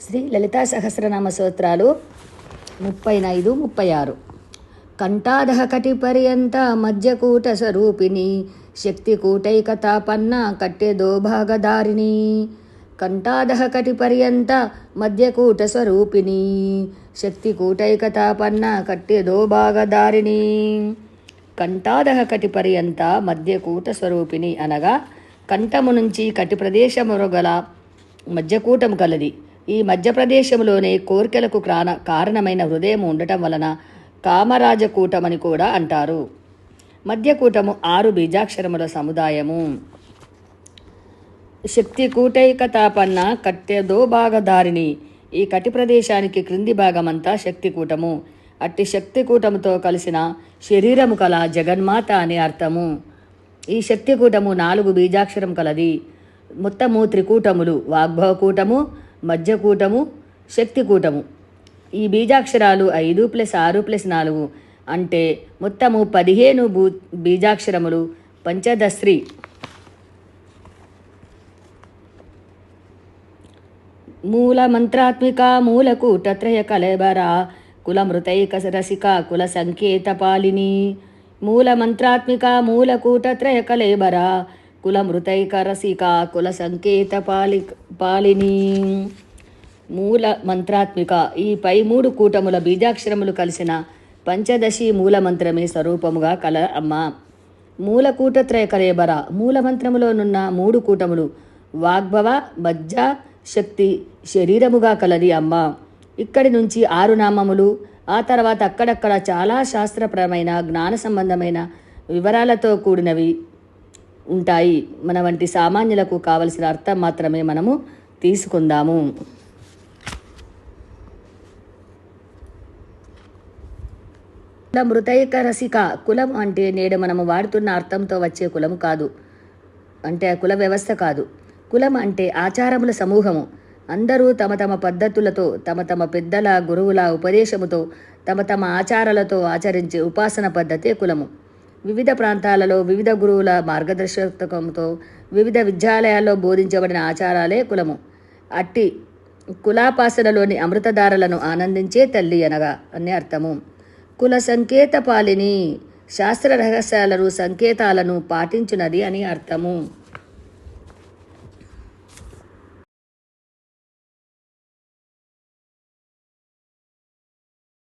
శ్రీ లలితా సహస్రనామ స్తోత్రాలు ముప్పై ఐదు ముప్పై ఆరు కంఠాదహ కటి పర్యంత మధ్యకూట స్వరూపిణి శక్తి కూటైకతాపన్న కట్టెదో భాగదారిణి కంఠాదహ కటి పర్యంత మధ్యకూట స్వరూపిణి శక్తి కూటైకతాపన్న కట్టెదో భాగదారిణి కంఠాదహ కటి పర్యంత మధ్యకూట స్వరూపిణి అనగా కంఠము నుంచి కటి ప్రదేశము గల మధ్యకూటం కలది. ఈ మధ్యప్రదేశంలోనే కోరికలకు క్రాణ కారణమైన హృదయం ఉండటం వలన కామరాజకూటమని కూడా అంటారు. మధ్యకూటము ఆరు బీజాక్షరముల సముదాయము. శక్తి కూటైకతాపన్న కట్టెదో భాగదారిని ఈ కటి ప్రదేశానికి క్రింది భాగమంతా శక్తికూటము అట్టి శక్తికూటముతో కలిసిన శరీరము కల జగన్మాత అనే అర్థము. ఈ శక్తికూటము నాలుగు బీజాక్షరం కలది. మొత్తము త్రికూటములు. వాగ్భవకూటము మధ్యకూటము శక్తికూటము. ఈ బీజాక్షరాలు ఐదు ప్లస్ ఆరు ప్లస్ నాలుగు అంటే మొత్తము పదిహేను భూ బీజాక్షరములు. పంచదశ్రీ. మూల మంత్రాత్మిక మూలకూటత్రయ కలబర కుల మృతైక రసిక కుల సంకేత పాలిని. మూల మంత్రాత్మిక మూలకూటత్రయ కలేబర కుల మృతైక కుల సంకేత పాలి పాలిని మూల మంత్రాత్మిక. ఈ పై మూడు కూటముల బీజాక్షరములు కలిసిన పంచదశి మూల మంత్రమే స్వరూపముగా కల అమ్మ. మూల కూటత్రయ కలేబర మూల మంత్రములోనున్న మూడు కూటములు వాగ్భవ మజ్జ శక్తి శరీరముగా కలది అమ్మ. ఇక్కడి నుంచి ఆరు నామములు ఆ తర్వాత అక్కడక్కడ చాలా శాస్త్రపరమైన జ్ఞాన సంబంధమైన వివరాలతో కూడినవి. ఉంటాయి. మన వంటి సామాన్యులకు కావలసిన అర్థం మాత్రమే మనము తీసుకుందాము. కుల మృతైక రసిక కులం అంటే నేడు మనము వాడుతున్న అర్థంతో వచ్చే కులము కాదు. అంటే కుల వ్యవస్థ కాదు. కులం అంటే ఆచారముల సమూహము. అందరూ తమ తమ పద్ధతులతో తమ తమ పెద్దల గురువుల ఉపదేశముతో తమ తమ ఆచారాలతో ఆచరించే ఉపాసన పద్ధతే కులము. వివిధ ప్రాంతాలలో వివిధ గురువుల మార్గదర్శకత్వంతో వివిధ విద్యాలయాల్లో బోధించబడిన ఆచారాలే కులము. అట్టి కులాపాసనలోని అమృతధారలను ఆనందించే తల్లి అనగా అని అర్థము. కుల సంకేత పాలిని శాస్త్ర రహస్యాలను సంకేతాలను పాటించునది అని అర్థము.